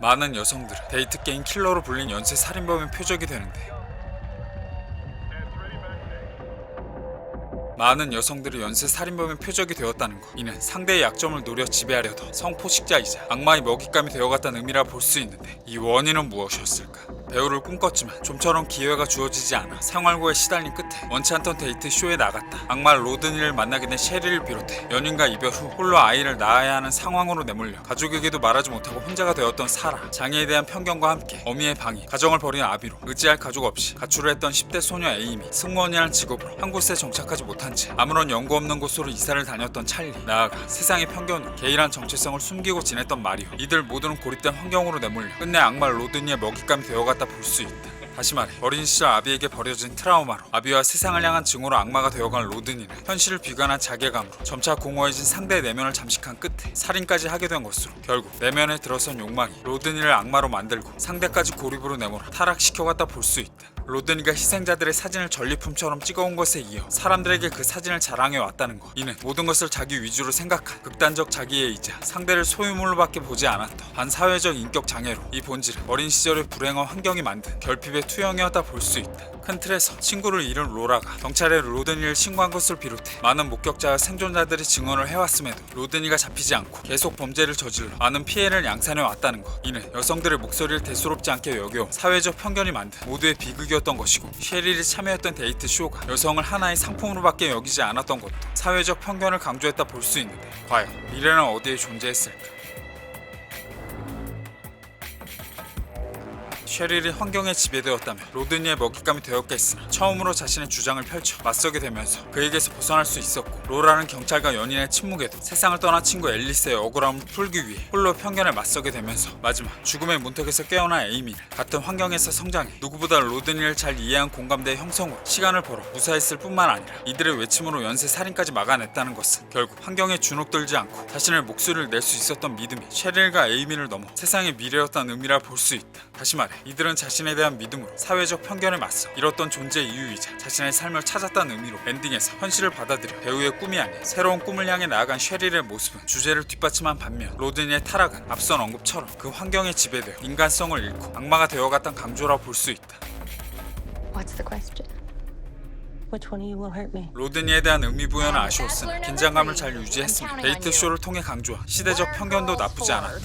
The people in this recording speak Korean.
많은 여성들은 데이트 게임 킬러로 불린 연쇄 살인범의 표적이 되는데 많은 여성들이 연쇄 살인범의 표적이 되었다는 것. 이는 상대의 약점을 노려 지배하려던 성포식자이자 악마의 먹잇감이 되어갔다는 의미라 볼 수 있는데 이 원인은 무엇이었을까? 배우를 꿈꿨지만 좀처럼 기회가 주어지지 않아 생활고에 시달린 끝에 원치 않던 데이트 쇼에 나갔다. 악마 로드니를 만나게 된 셰리를 비롯해 연인과 이별 후 홀로 아이를 낳아야 하는 상황으로 내몰려 가족에게도 말하지 못하고 혼자가 되었던 사라. 장애에 대한 편견과 함께 어미의 방위, 가정을 버린 아비로 의지할 가족 없이 가출을 했던 10대 소녀 에이미, 승무원이라는 직업으로 한 곳에 정착하지 못한 채 아무런 연고 없는 곳으로 이사를 다녔던 찰리, 나아가 세상의 편견으로 게이란 정체성을 숨기고 지냈던 마리오. 이들 모두는 고립된 환경으로 내몰려 끝내 악마 로드니의 먹잇감이 되어갔다 볼 수 있다. 다시 말해 어린 시절 아비에게 버려진 트라우마로 아비와 세상을 향한 증오로 악마가 되어간 로드니는 현실을 비관한 자괴감으로 점차 공허해진 상대의 내면을 잠식한 끝에 살인까지 하게 된 것으로 결국 내면에 들어선 욕망이 로드니를 악마로 만들고 상대까지 고립으로 내몰아 타락시켜갔다 볼 수 있다. 로드니가 희생자들의 사진을 전리품처럼 찍어온 것에 이어 사람들에게 그 사진을 자랑해 왔다는 것. 이는 모든 것을 자기 위주로 생각한 극단적 자기애이자 상대를 소유물로밖에 보지 않았던 반사회적 인격 장애로 이 본질은 어린 시절의 불행한 환경이 만든 결핍의 투영이었다 볼 수 있다. 큰 틀에서 친구를 잃은 로라가 경찰에 로드니를 신고한 것을 비롯해 많은 목격자와 생존자들이 증언을 해왔음에도 로드니가 잡히지 않고 계속 범죄를 저질러 많은 피해를 양산해 왔다는 것. 이는 여성들의 목소리를 대수롭지 않게 여겨 사회적 편견이 만든 모두의 비극이었 던 것이고 셰릴이 참여했던 데이트 쇼가 여성을 하나의 상품으로밖에 여기지 않았던 것도 사회적 편견을 강조했다 볼 수 있는데 과연 미래는 어디에 존재했을까? 셰릴이 환경에 지배되었다면 로드니의 먹잇감이 되었겠으나 처음으로 자신의 주장을 펼쳐 맞서게 되면서 그에게서 벗어날 수 있었고 로라는 경찰과 연인의 침묵에도 세상을 떠난 친구 앨리스의 억울함을 풀기 위해 홀로 편견에 맞서게 되면서 마지막 죽음의 문턱에서 깨어난 에이미는 같은 환경에서 성장해 누구보다 로드니를 잘 이해한 공감대의 형성으로 시간을 벌어 무사했을 뿐만 아니라 이들의 외침으로 연쇄 살인까지 막아냈다는 것은 결국 환경에 주눅들지 않고 자신의 목소리를 낼 수 있었던 믿음이 셰릴과 에이미를 넘어 세상의 미래였다는 의미라 볼 수 있다. 다시 말해 이들은 자신에 대한 믿음으로 사회적 편견에 맞서 잃었던 존재 이유이자 자신의 삶을 찾았다는 의미로 엔딩에서 현실을 받아들여 배우의 꿈이 아닌 새로운 꿈을 향해 나아간 셰릴의 모습은 주제를 뒷받침한 반면 로드니의 타락은 앞선 언급처럼 그 환경에 지배되어 인간성을 잃고 악마가 되어갔던 강조라 볼 수 있다. What's the question? Which one of you will hurt me? 로드니에 대한 의미 부여는 아쉬웠으나 긴장감을 잘 유지했으며 데이트 쇼를 통해 강조한 시대적 편견도 나쁘지 않았다.